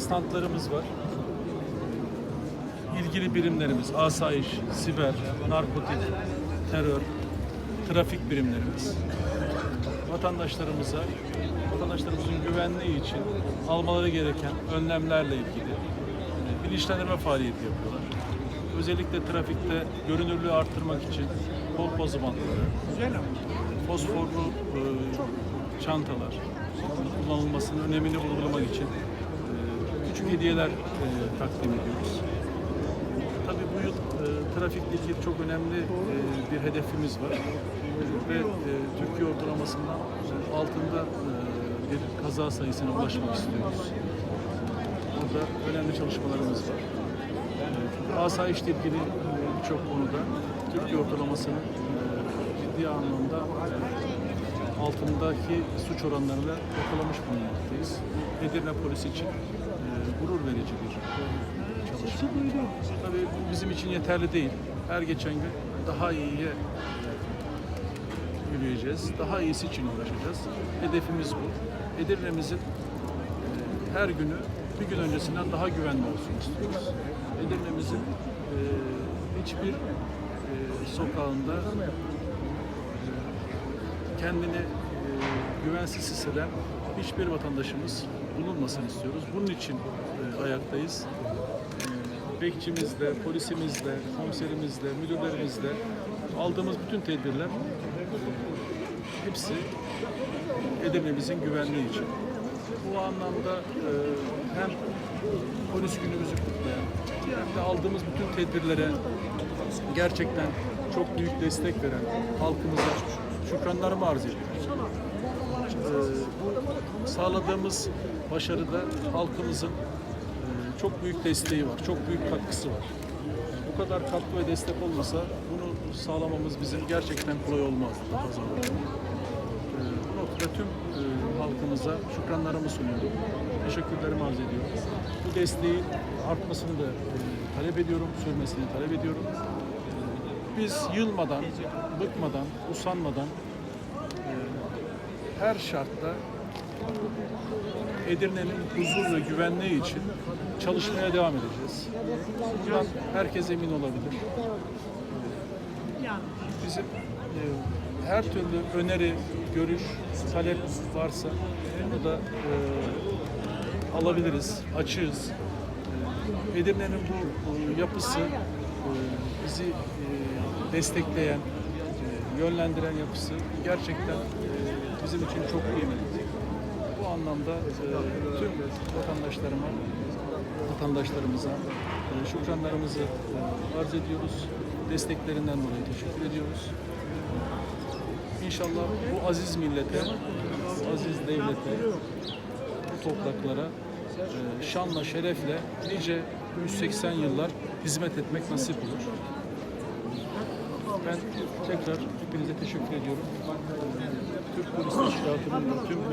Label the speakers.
Speaker 1: standlarımız var. İlgili birimlerimiz, asayiş, siber, narkotik, terör, trafik birimlerimiz vatandaşlarımıza, vatandaşlarımızın güvenliği için almaları gereken önlemlerle ilgili e, bilinçlendirme faaliyeti yapıyorlar. Özellikle trafikte görünürlüğü arttırmak için kol pozu bantları, fosforlu e, çantalar kullanılmasının önemini vurgulamak için hediyeler e, takdim ediyoruz. Tabii bu yıl e, trafikle ilgili çok önemli e, bir hedefimiz var ve e, Türkiye ortalamasından altında e, bir kaza sayısına ulaşmak istiyoruz. Burada önemli çalışmalarımız var. E, Asayişle ilgili e, birçok konuda Türkiye ortalamasının e, ciddi anlamda e, altındaki suç oranlarıyla yakalamış bulunmaktayız. Edirne polisi için e, gurur verici bir çalışma. Tabii bizim için yeterli değil. Her geçen gün daha iyiye yürüyeceğiz. Daha iyisi için uğraşacağız. Hedefimiz bu. Edirne'mizin e, her günü bir gün öncesinden daha güvenli olsun istiyoruz. Edirne'mizin e, hiçbir e, sokağında e, kendini e, güvensiz hisseden hiçbir vatandaşımız bulunmasın istiyoruz. Bunun için e, ayaktayız. E, bekçimizle, polisimizle, komiserimizle, müdürlerimizle aldığımız bütün tedbirler e, hepsi Edirne'mizin güvenliği için. Bu anlamda e, hem polis günümüzü kutlayan hem de aldığımız bütün tedbirlere gerçekten çok büyük destek veren halkımıza şükranlarımı arz ediyorum. Sağladığımız başarıda halkımızın e, çok büyük desteği var, çok büyük katkısı var. Bu kadar katkı ve destek olmasa bunu sağlamamız bizim gerçekten kolay olmazdı. Ee, Bu noktada tüm e, halkımıza şükranlarımı sunuyorum. Teşekkürlerimi arz ediyorum. Bu desteğin artmasını da e, talep ediyorum, sürmesini talep ediyorum. Biz yılmadan, bıkmadan, usanmadan e, her şartta Edirne'nin huzur ve güvenliği için çalışmaya devam edeceğiz. Bundan herkes emin olabilir. Bizim e, her türlü öneri, görüş, talep varsa bunu da e, alabiliriz, açığız. E, Edirne'nin bu e, yapısı e, bizi e, destekleyen, e, yönlendiren yapısı gerçekten e, bizim için çok kıymetli. Bu anlamda e, tüm vatandaşlarıma, vatandaşlarımıza e, şükranlarımızı e, arz ediyoruz. Desteklerinden dolayı teşekkür ediyoruz. İnşallah bu aziz millete, aziz devlete, bu topraklara e, şanla, şerefle nice 180 yıllar hizmet etmek nasip olur. Ben tekrar hepinize teşekkür ediyorum. Türk Polis Teşkilatı'nın tüm